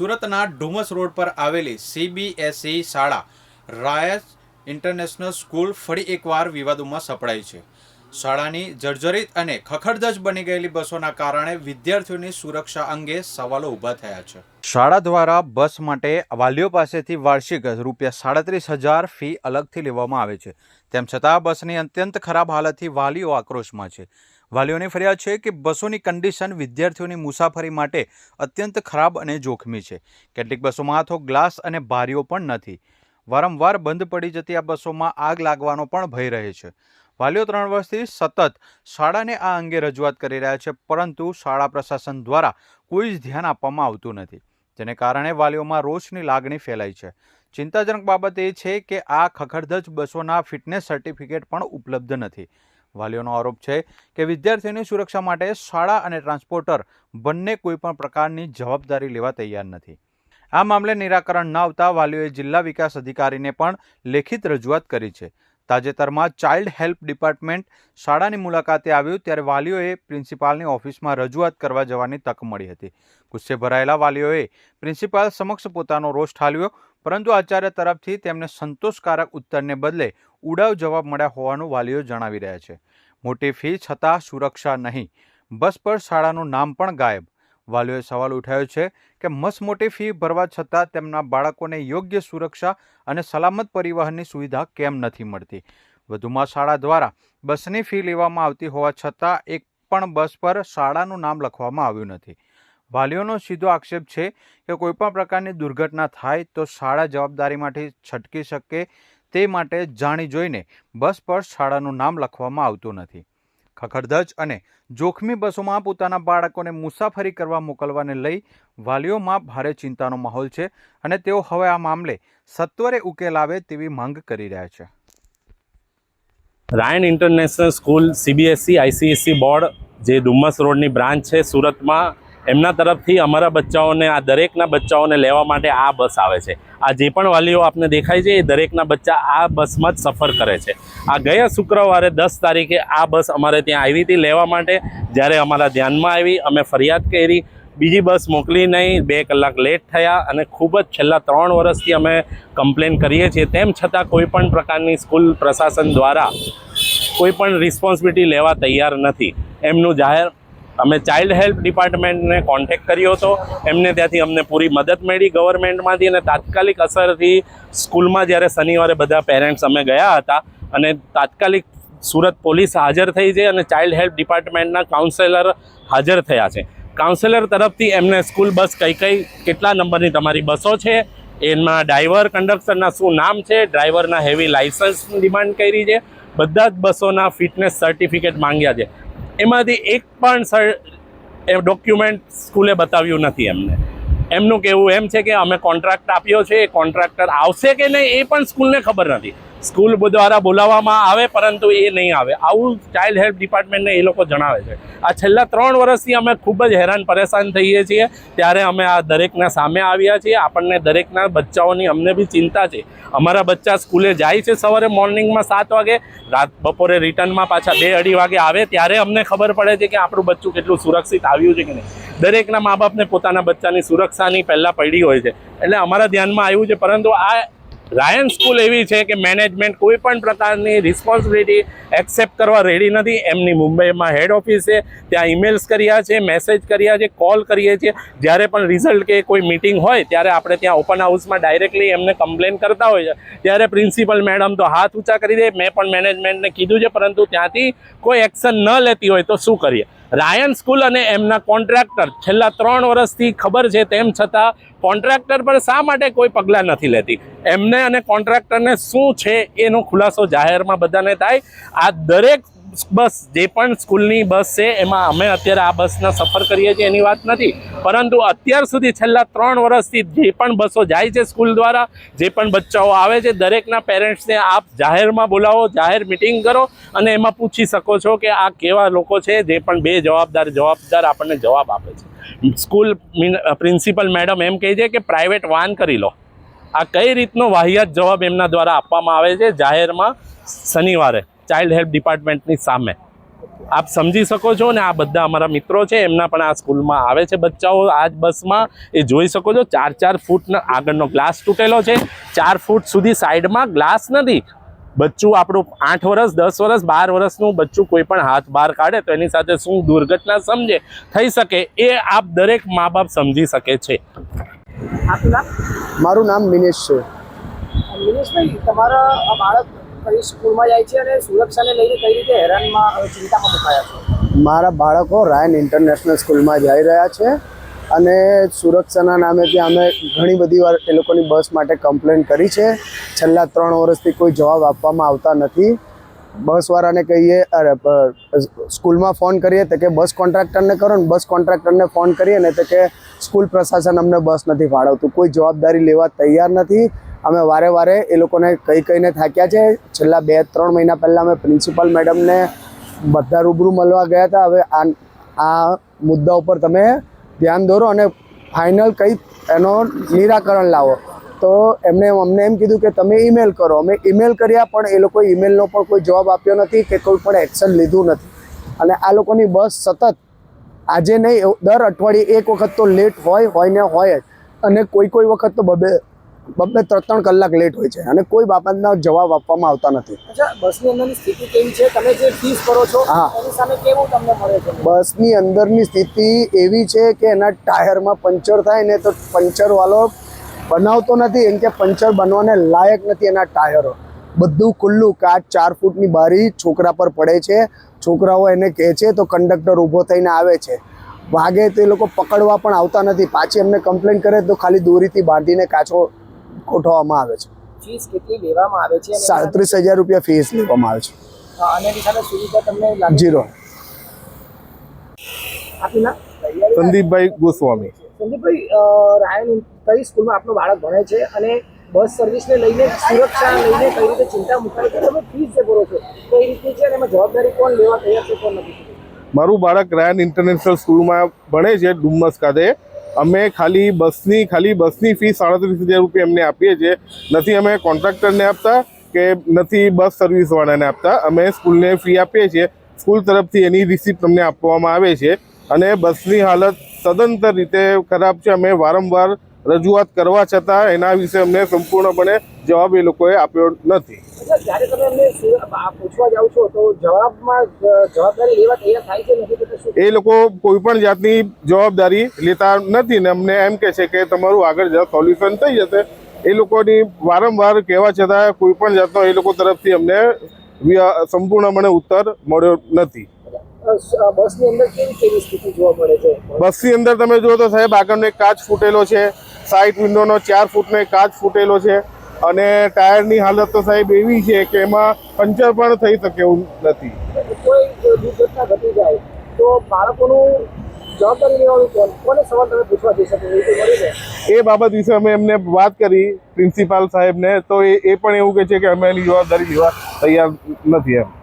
સુરતના ડુમસ રોડ પર આવેલી સીબીએસઈ શાળા રાયસ ઇન્ટરનેશનલ સ્કૂલ ફરી એકવાર વિવાદોમાં સપડાઈ છે. શાળાની જર્જરિત અને ખખડધજ બની ગયેલી બસોના કારણે વિદ્યાર્થીઓની સુરક્ષા અંગે સવાલો ઊભા થયા છે. શાળા દ્વારા બસ માટે વાલીઓ પાસેથી વાર્ષિક રૂપિયા સાડત્રીસ હજાર ફી અલગથી લેવામાં આવે છે. તેમ છતાં બસની અત્યંત ખરાબ હાલતથી વાલીઓ આક્રોશમાં છે. વાલીઓની ફરિયાદ છે કે બસોની કન્ડિશન વિદ્યાર્થીઓની મુસાફરી માટે અત્યંત ખરાબ અને જોખમી છે. કેટલીક બસોમાં તો ગ્લાસ અને બારીઓ પણ નથી. વારંવાર બંધ પડી જતી આ બસોમાં આગ લાગવાનો પણ ભય રહે છે. વાલીઓ ત્રણ વર્ષથી સતત શાળાને આ અંગે રજૂઆત કરી રહ્યા છે, પરંતુ શાળા પ્રશાસન દ્વારા કોઈ જ ધ્યાન આપવામાં આવતું નથી, જેને કારણે વાલીઓમાં રોષની લાગણી ફેલાઈ છે. ચિંતાજનક બાબત એ છે કે આ ખખડધજ બસોના ફિટનેસ સર્ટિફિકેટ પણ ઉપલબ્ધ નથી. વાલીઓનો આરોપ છે કે વિદ્યાર્થીઓની સુરક્ષા માટે શાળા અને ટ્રાન્સપોર્ટર બંને કોઈપણ પ્રકારની જવાબદારી લેવા તૈયાર નથી. આ મામલે નિરાકરણ ન આવતા વાલીઓએ જિલ્લા વિકાસ અધિકારીને પણ લેખિત રજૂઆત કરી છે. તાજેતરમાં ચાઇલ્ડ હેલ્પ ડિપાર્ટમેન્ટ શાળાની મુલાકાતે આવ્યું ત્યારે વાલીઓએ પ્રિન્સિપાલની ઓફિસમાં રજૂઆત કરવા જવાની તક મળી હતી. ગુસ્સે ભરાયેલા વાલીઓએ પ્રિન્સિપાલ સમક્ષ પોતાનો રોષ ઠાલવ્યો. પરંતુ આચાર્ય તરફથી તેમને સંતોષકારક ઉત્તરને બદલે ઉડાવ જવાબ મળ્યા હોવાનું વાલીઓ જણાવી રહ્યા છે. મોટી ફી છતાં સુરક્ષા નહીં. બસ પર શાળાનું નામ પણ ગાયબ. વાલીઓએ સવાલ ઉઠાવ્યો છે કે મસમોટી ફી ભરવા છતાં તેમના બાળકોને યોગ્ય સુરક્ષા અને સલામત પરિવહનની સુવિધા કેમ નથી મળતી? વધુમાં શાળા દ્વારા બસની ફી લેવામાં આવતી હોવા છતાં એક પણ બસ પર શાળાનું નામ લખવામાં આવ્યું નથી. વાલીઓનો સીધો આક્ષેપ છે કે કોઈપણ પ્રકારની દુર્ઘટના થાય તો શાળા જવાબદારીમાંથી છટકી શકે તે માટે જાણી જોઈને બસ પર શાળાનું નામ લખવામાં આવતું નથી. ખખડધજ અને જોખમી બસોમાં પોતાના બાળકોને મુસાફરી કરવા મોકલવાને લઈ વાલીઓમાં ભારે ચિંતાનો માહોલ છે અને તેઓ હવે આ મામલે સત્વરે ઉકેલ આવે તેવી માંગ કરી રહ્યા છે. Ryan International School CBSE ICSE board, જે ડુમ્મસ રોડની બ્રાન્ચ છે સુરતમાં એમના તરફથી અમારા બચ્ચાઓને, આ દરેકના બચ્ચાઓને લેવા માટે આ બસ આવે છે. આ જે પણ વાલીઓ આપને દેખાય છે, એ દરેકના બચ્ચા આ બસમાં જ સફર કરે છે. આ ગયા શુક્રવારે દસ તારીખે આ બસ અમારે ત્યાં આવી હતી લેવા માટે. જ્યારે અમારા ધ્યાનમાં આવી, અમે ફરિયાદ કરી. બીજી બસ મોકલી નહીં, બે કલાક લેટ થયા અને ખૂબ જ છેલ્લા ત્રણ વર્ષથી અમે કમ્પ્લેન કરીએ છીએ. તેમ છતાં કોઈપણ પ્રકારની સ્કૂલ પ્રશાસન દ્વારા કોઈપણ રિસ્પોન્સિબિલિટી લેવા તૈયાર નથી. એમનું જાહેર અમે ચાઇલ્ડ હેલ્પ ડિપાર્ટમેન્ટને કોન્ટેક્ટ કર્યો હતો. એમને ત્યાંથી અમને પૂરી મદદ મળી ગવર્મેન્ટમાંથી અને તાત્કાલિક અસરથી સ્કૂલમાં જ્યારે શનિવારે બધા પેરેન્ટ્સ અમે ગયા હતા અને તાત્કાલિક સુરત પોલીસ હાજર થઈ છે અને ચાઇલ્ડ હેલ્પ ડિપાર્ટમેન્ટના કાઉન્સેલર હાજર થયા છે. કાઉન્સેલર તરફથી એમને સ્કૂલ બસ કઈ કઈ કેટલા નંબરની તમારી બસો છે, એમાં ડ્રાઈવર કંડક્ટરના શું નામ છે ડ્રાઈવરના હેવી લાઇસન્સની ડિમાન્ડ કરી છે, બધા જ બસોના ફિટનેસ સર્ટિફિકેટ માંગ્યા છે. એમાંથી એક પણ સર એ ડોક્યુમેન્ટ સ્કૂલે બતાવ્યું નથી એમને. એમનું કહેવું એમ છે કે અમે કોન્ટ્રાક્ટ આપ્યો છે, એ કોન્ટ્રાક્ટર આવશે કે નહીં એ પણ સ્કૂલને ખબર નથી. સ્કૂલ દ્વારા બોલાવવામાં આવે, પરંતુ એ નહીં આવે. આવું ચાઇલ્ડ હેલ્પ ડિપાર્ટમેન્ટને એ લોકો જણાવે છે. આ છેલ્લા ત્રણ વર્ષથી અમે ખૂબ જ હેરાન પરેશાન થઈએ છીએ. ત્યારે અમે આ દરેકના સામે આવ્યા છીએ. આપણને દરેકના બચ્ચાઓની અમને બી ચિંતા છે. અમારા બચ્ચા સ્કૂલે જાય છે સવારે મોર્નિંગમાં સાત વાગે, રાત બપોરે રિટર્નમાં પાછા બે અઢી વાગે આવે, ત્યારે અમને ખબર પડે છે કે આપણું બચ્ચું કેટલું સુરક્ષિત આવ્યું છે કે નહીં. દરેકના મા બાપને પોતાના બચ્ચાની સુરક્ષાની પહેલાં પડી હોય છે. એટલે અમારા ધ્યાનમાં આવ્યું છે. પરંતુ આ રાયન સ્કૂલ એવી છે કે મેનેજમેન્ટ કોઈ પણ પ્રકારની રિસ્પોન્સિબિલિટી એક્સેપ્ટ કરવા રેડી નથી. એમની મુંબઈમાં હેડ ઓફિસ છે. ત્યાં ઈમેલ્સ કર્યા છે મેસેજ કર્યા છે કોલ કરીએ છીએ. જ્યારે પણ રિઝલ્ટ કે કોઈ મિટિંગ હોય, ત્યારે આપણે ત્યાં ઓપન હાઉસમાં ડાયરેક્ટલી એમને કમ્પ્લેન કરતા હોય છે. ત્યારે પ્રિન્સિપલ મેડમ તો હાથ ઊંચા કરી દે. મેં પણ મેનેજમેન્ટને કીધું છે, પરંતુ ત્યાંથી કોઈ એક્શન ન લેતી હોય તો શું કરીએ? રાયન સ્કૂલ અને એમના કોન્ટ્રાક્ટર. છેલ્લા ત્રણ વર્ષથી ખબર છે તેમ છતાં કોન્ટ્રાક્ટર પર શા માટે કોઈ પગલાં નથી લેતી? એમને અને કોન્ટ્રાક્ટરને શું છે? એનો ખુલાસો જાહેરમાં બધાને થાય. આ દરેક બસ જે પણ સ્કૂલની બસ છે, એમાં અમે અત્યારે આ બસના સફર કરીએ છીએ, એની વાત નથી. પરંતુ અત્યાર સુધી છેલ્લા ત્રણ વર્ષથી જે પણ બસો જાય છે સ્કૂલ દ્વારા, જે પણ બચ્ચાઓ આવે છે, દરેકના પેરેન્ટ્સને આપ જાહેરમાં બોલાવો, જાહેર મિટિંગ કરો અને એમાં પૂછી શકો છો કે આ કેવા લોકો છે, જે પણ બે જવાબદાર જવાબદાર આપણને જવાબ આપે છે. સ્કૂલ પ્રિન્સિપલ મેડમ એમ કહે છે કે પ્રાઇવેટ વાન કરી લો. આ કઈ રીતનો વાહિયાત જવાબ એમના દ્વારા આપવામાં આવે છે, જાહેરમાં શનિવારે? ચાઇલ્ડ હેલ્પ ડિપાર્ટમેન્ટની સામે. આપ સમજી શકો છો ને આ બધા અમારા મિત્રો છે એમના પણ આ સ્કૂલમાં આવે છે. બચ્ચાઓ આ જ બસમાં એ જોઈ શકો છો ચાર ચાર ફૂટના આગળનો ગ્લાસ તૂટેલો છે. ચાર ફૂટ સુધી સાઈડમાં ગ્લાસ નથી. બચ્ચું આપણું આઠ વર્ષ દસ વર્ષ બાર વર્ષનું બચ્ચું કોઈ પણ હાથ બહાર કાઢે તો એની સાથે શું દુર્ઘટના સમજે થઈ શકે એ આપ દરેક મા બાપ સમજી શકે છે. મારું નામ મિનેશ છે. મિનેશભાઈ તમારા બાળક કઈ સ્કૂલમાં જાય છે અને સુરક્ષાને લઈને કઈ રીતે હેરાનમાં ચિંતામાં મુકાયા છે? મારા બાળકો રાયન ઇન્ટરનેશનલ સ્કૂલમાં જઈ રહ્યા છે અને સુરક્ષાના નામે ત્યાં અમે ઘણી બધી વાર એ લોકોની બસ માટે કમ્પ્લેન કરી છે. છેલ્લા ત્રણ વર્ષથી કોઈ જવાબ આપવામાં આવતા નથી. બસવાળાને કહીએ, અરે સ્કૂલમાં ફોન કરીએ તો કે બસ કોન્ટ્રાક્ટરને કરો ને બસ કોન્ટ્રાક્ટરને ફોન કરીએ ને તો કે સ્કૂલ પ્રશાસન અમને બસ નથી ફાળવતું. કોઈ જવાબદારી લેવા તૈયાર નથી. અમે વારે વારે એ લોકોને કહી કહીને થાક્યા છે. છેલ્લા બે, ત્રણ મહિના પહેલાં અમે પ્રિન્સિપલ મેડમને બધા રૂબરૂ મળવા ગયા હતા. હવે આ આ મુદ્દા ઉપર તમે ધ્યાન દોરો અને ફાઇનલ કંઈ એનો નિરાકરણ લાવો. તો એમને, અમને એમ કીધું કે તમે ઈમેલ કરો. અમે ઈમેલ કર્યા પણ એ લોકોએ ઈમેલનો પણ કોઈ જવાબ આપ્યો નથી કે કોઈ પણ એક્શન લીધું નથી. અને આ લોકોની બસ સતત, આજે નહીં, દર અઠવાડિયે એક વખત તો લેટ હોય હોય ને હોય જ. અને કોઈ કોઈ વખત તો બબે બબે ત્રણ ત્રણ કલાક લેટ હોય છે અને કોઈ બાબતના જવાબ આપવામાં આવતા નથી. અચ્છા બસની અંદરની સ્થિતિ કેવી છે? તમે જે ફીસ કરો છો. એની સામે કેવું તમને મળે છે? બસની અંદરની સ્થિતિ એવી છે કે એના ટાયરમાં પંચર થાય ને તો પંચરવાળો બનાવતો નથી એમ કે પંચર બનવાને લાયક નથી એના ટાયરો. બધું ખુલ્લું કાચ ચાર ફૂટની બારી છોકરા પર પડે છે છોકરાઓ એને કહે છે તો કંડક્ટર ઊભો થઈને આવે છે. વાગે તો એ લોકો પકડવા પણ આવતા નથી પાછી એમને કમ્પ્લેન કરે તો ખાલી દોરીથી બાંધીને કાચો ગોઠવવામાં આવે છે. ફીસ કેટલી લેવામાં આવે છે સાડત્રીસ હજાર રૂપિયા ફીસ લેવામાં આવે છે. એની સામે સુવિધા તમને લાગે જીરો સંદીપભાઈ ગોસ્વામી. સંદીપભાઈ રાયન કઈ સ્કૂલમાં આપનો બાળક ભણે છે અને બસ સર્વિસને લઈને સુરક્ષા લઈને કઈ રીતે ચિંતા મુકાય છે? તમે ફીસ જે ભરો છો કઈ રીતે છે અને એમાં જવાબદારી કોણ લેવા તૈયાર છે કોણ નથી? મારું બાળક રાયન ઇન્ટરનેશનલ સ્કૂલમાં ભણે છે ડુમ્મસ ખાતે. અમે ખાલી બસની ખાલી બસની ફી સાડત્રીસ હજાર રૂપિયા એમને આપીએ છીએ. નથી અમે કોન્ટ્રાક્ટરને આપતા કે નથી બસ સર્વિસવાળાને આપતા. અમે સ્કૂલને ફી આપીએ છીએ. સ્કૂલ તરફથી એની રિસિપ્ટ અમને આપવામાં આવે છે. અને બસની હાલત સદંતર રીતે ખરાબ છે. અમે વારંવાર રજૂઆત કરવા છતાં એના વિશે અમને સંપૂર્ણપણે જવાબ એ લોકોએ આપ્યો નથી. જ્યારે તમે પૂછવા જાઓ છો તો જવાબમાં જવાબદારી લેવા તૈયાર થાય છે નથી એ લોકો કોઈ પણ જાતની જવાબદારી લેતા નથી ને અમને એમ કે છે કે તમારું આગળ જતા સોલ્યુશન થઈ જશે. એ લોકોની વારંવાર કહેવા છતાં કોઈ પણ જાતનો એ લોકો તરફથી અમને સંપૂર્ણપણે ઉત્તર મળ્યો નથી. બસની અંદર કેવી કેવી સ્થિતિ જોવા મળે છે? બસની અંદર તમે જુઓ તો સાહેબ આગળનો એક કાચ ફૂટેલો છે સાઈડ વિન્ડોનો ચાર ફૂટનો એક કાચ ફૂટેલો છે અને ટાયરની હાલત તો સાહેબ એવી છે કે એમાં પંચર પણ થઈ શકે એવું નથી. કોઈ દુર્ઘટના ઘટી જાય તો બાળકોનું એ બાબત વિશે અમે એમને વાત કરી પ્રિન્સિપાલ સાહેબને તો એ એ પણ એવું કહે છે કે અમે એની જવાબદારી લેવા તૈયાર નથી એમ.